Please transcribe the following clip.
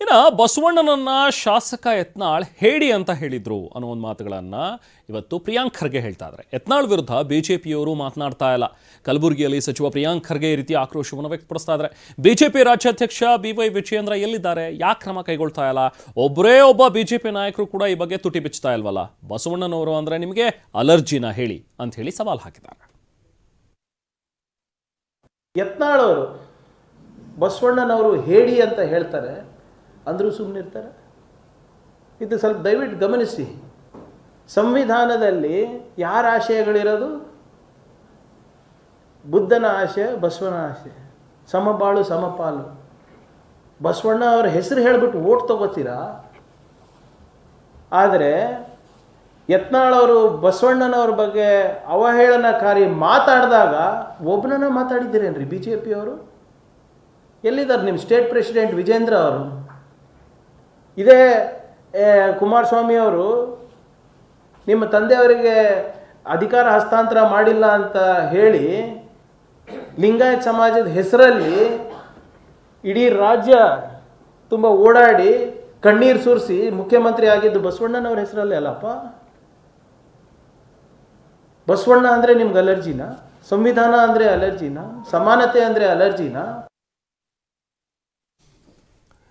ಇನ್ನು ಬಸವಣ್ಣನನ್ನ ಶಾಸಕ ಯತ್ನಾಳ್ ಹೇಳಿ ಅಂತ ಹೇಳಿದ್ರು ಅನ್ನೋ ಒಂದು ಮಾತುಗಳನ್ನ ಇವತ್ತು ಪ್ರಿಯಾಂಕ್ ಖರ್ಗೆ ಹೇಳ್ತಾ ಇದ್ದಾರೆ ಯತ್ನಾಳ್ ವಿರುದ್ಧ ಬಿಜೆಪಿಯವರು ಮಾತನಾಡ್ತಾ ಇಲ್ಲ. ಕಲಬುರಗಿಯಲ್ಲಿ ಸಚಿವ ಪ್ರಿಯಾಂಕ್ ಖರ್ಗೆ ಈ ರೀತಿ ಆಕ್ರೋಶವನ್ನು ವ್ಯಕ್ತಪಡಿಸ್ತಾ ಇದ್ದಾರೆ ಬಿಜೆಪಿ ರಾಜ್ಯಾಧ್ಯಕ್ಷ ಬಿ ವೈ ವಿಜಯೇಂದ್ರ ಎಲ್ಲಿದ್ದಾರೆ? ಯಾಕೆ ಕ್ರಮ ಕೈಗೊಳ್ತಾ ಇಲ್ಲ? ಒಬ್ಬರೇ ಒಬ್ಬ ಬಿಜೆಪಿ ನಾಯಕರು ಕೂಡ ಈ ಬಗ್ಗೆ ತುಟಿ ಬಿಚ್ಚುತ್ತಾ ಇಲ್ವಲ್ಲ? ಬಸವಣ್ಣನವರು ಅಂದ್ರೆ ನಿಮಗೆ ಅಲರ್ಜಿನ ಹೇಳಿ ಅಂತ ಹೇಳಿ ಸವಾಲ್ ಹಾಕಿದ್ದಾರೆ. ಯತ್ನಾಳವರು ಬಸವಣ್ಣನವರು ಹೇಳಿ ಅಂತ ಹೇಳ್ತಾರೆ. ಅಂದರೂ ಸುಮ್ಮನಿರ್ತಾರೆ ಇದು ಸ್ವಲ್ಪ ದಯವಿಟ್ಟು ಗಮನಿಸಿ. ಸಂವಿಧಾನದಲ್ಲಿ ಯಾರ ಆಶಯಗಳಿರೋದು? ಬುದ್ಧನ ಆಶಯ ಬಸವನ ಆಶಯ ಸಮಬಾಳು, ಸಮಪಾಲು. ಬಸವಣ್ಣ ಅವರ ಹೆಸರು ಹೇಳಿಬಿಟ್ಟು ಓಟ್ ತಗೋತೀರಾ? ಆದರೆ ಯತ್ನಾಳವರು ಬಸವಣ್ಣನವ್ರ ಬಗ್ಗೆ ಅವಹೇಳನಕಾರಿ ಮಾತಾಡಿದಾಗ ಒಬ್ಬನನ್ನ ಮಾತಾಡಿದ್ದೀರೇನ್ರಿ ಬಿ ಜೆ ಪಿಯವರು ಎಲ್ಲಿದ್ದಾರೆ ನಿಮ್ಮ ಸ್ಟೇಟ್ ಪ್ರೆಸಿಡೆಂಟ್ ವಿಜೇಂದ್ರ ಅವರು? ಇದೇ ಕುಮಾರಸ್ವಾಮಿ ಅವರು ನಿಮ್ಮ ತಂದೆಯವರಿಗೆ ಅಧಿಕಾರ ಹಸ್ತಾಂತರ ಮಾಡಿಲ್ಲ ಅಂತ ಹೇಳಿ ಲಿಂಗಾಯತ್ ಸಮಾಜದ ಹೆಸರಲ್ಲಿ ಇಡೀ ರಾಜ್ಯ ತುಂಬ ಓಡಾಡಿ ಕಣ್ಣೀರು ಸುರಿಸಿ ಮುಖ್ಯಮಂತ್ರಿ ಆಗಿದ್ದು ಬಸವಣ್ಣನವ್ರ ಹೆಸರಲ್ಲಿ ಅಲ್ಲಪ್ಪ? ಬಸವಣ್ಣ ಅಂದರೆ ನಿಮ್ಗೆ ಅಲರ್ಜಿನಾ? ಸಂವಿಧಾನ ಅಂದರೆ ಅಲರ್ಜಿನಾ? ಸಮಾನತೆ ಅಂದರೆ ಅಲರ್ಜಿನಾ?